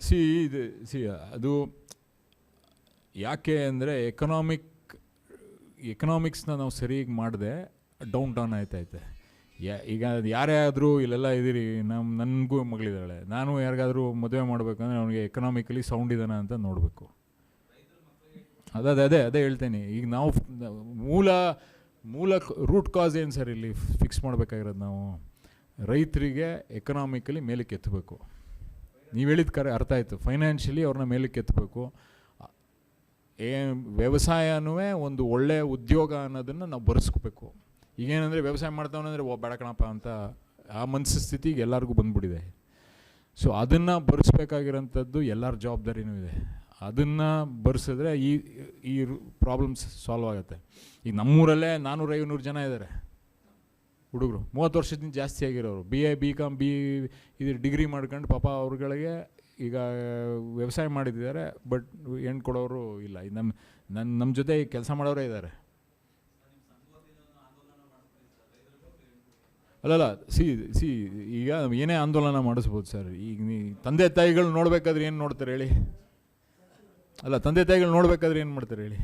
C ಇದು C ಅದು ಯಾಕೆ ಅಂದರೆ ಎಕನಾಮಿಕ್ ಎಕನಾಮಿಕ್ಸ್ನ ನಾವು ಸರಿಯಾಗಿ ಮಾಡಿದೆ ಡೌನ್ ಟೌನ್ ಆಯ್ತೈತೆ ಈಗ ಅದು ಯಾರೇ ಆದರೂ ಇಲ್ಲೆಲ್ಲ ಇದ್ದೀರಿ ನಮ್ಮ ನನಗೂ ಮಗಳಿದ್ದಾಳೆ. ನಾನು ಯಾರಿಗಾದರೂ ಮದುವೆ ಮಾಡಬೇಕಂದ್ರೆ ಅವನಿಗೆ ಎಕನಾಮಿಕಲಿ ಸೌಂಡ್ ಇದ್ದಾನೆ ಅಂತ ನೋಡಬೇಕು. ಅದೇ ಅದೇ ಅದೇ ಹೇಳ್ತೇನೆ. ಈಗ ನಾವು ಮೂಲ ಮೂಲ ರೂಟ್ ಕಾಸ್ ಏನು ಸರ್ ಇಲ್ಲಿ ಫಿಕ್ಸ್ ಮಾಡಬೇಕಾಗಿರೋದು ನಾವು? ರೈತರಿಗೆ ಎಕನಾಮಿಕಲಿ ಮೇಲಕ್ಕೆ ಎತ್ತಬೇಕು. ನೀವು ಹೇಳಿದ ಕರೆ ಅರ್ಥ ಆಯಿತು. ಫೈನಾನ್ಷಿಯಲಿ ಅವ್ರನ್ನ ಮೇಲಕ್ಕೆ ಎತ್ತಬೇಕು. ಏ, ವ್ಯವಸಾಯನೂ ಒಂದು ಒಳ್ಳೆಯ ಉದ್ಯೋಗ ಅನ್ನೋದನ್ನು ನಾವು ಬರೆಸ್ಕೋಬೇಕು. ಈಗೇನಂದರೆ ವ್ಯವಸಾಯ ಮಾಡ್ತಾವನಂದರೆ, ಓ ಬೇಡಕಣಪ್ಪ ಅಂತ ಆ ಮನಸ್ಥಿತಿಗೆ ಎಲ್ಲರಿಗೂ ಬಂದ್ಬಿಟ್ಟಿದೆ. ಸೊ ಅದನ್ನು ಬರೆಸ್ಬೇಕಾಗಿರೋಂಥದ್ದು ಎಲ್ಲರ ಜವಾಬ್ದಾರಿನೂ ಇದೆ. ಅದನ್ನು ಬರ್ಸಿದ್ರೆ ಈ ಈ ಪ್ರಾಬ್ಲಮ್ಸ್ ಸಾಲ್ವ್ ಆಗುತ್ತೆ. ಈಗ ನಮ್ಮೂರಲ್ಲೇ ನಾನ್ನೂರ ಐನೂರು ಜನ ಇದ್ದಾರೆ ಹುಡುಗರು. ಮೂವತ್ತು ವರ್ಷದಿಂದ ಜಾಸ್ತಿ ಆಗಿರೋರು. B A B Com B ಇದು ಡಿಗ್ರಿ ಮಾಡ್ಕೊಂಡು ಪಾಪ ಅವ್ರುಗಳಿಗೆ ಈಗ ವ್ಯವಸಾಯ ಮಾಡಿದ್ದಾರೆ ಬಟ್ ಹೆಣ್ಣು ಕೊಡೋರು ಇಲ್ಲ. ನಮ್ಮ ನನ್ನ ನಮ್ಮ ಜೊತೆ ಕೆಲಸ ಮಾಡೋರೇ ಇದ್ದಾರೆ ಅಲ್ಲಲ್ಲ, ಸಿ ಸಿ, ಈಗ ಏನೇ ಆಂದೋಲನ ಮಾಡಿಸ್ಬೋದು ಸರ್. ಈಗ ನೀ, ತಂದೆ ತಾಯಿಗಳು ನೋಡ್ಬೇಕಾದ್ರೆ ಏನು ನೋಡ್ತಾರೆ ಹೇಳಿ? ಅಲ್ಲ ತಂದೆ ತಾಯಿಗಳು ನೋಡ್ಬೇಕಾದ್ರೆ ಏನು ಮಾಡ್ತಾರೆ ಹೇಳಿ?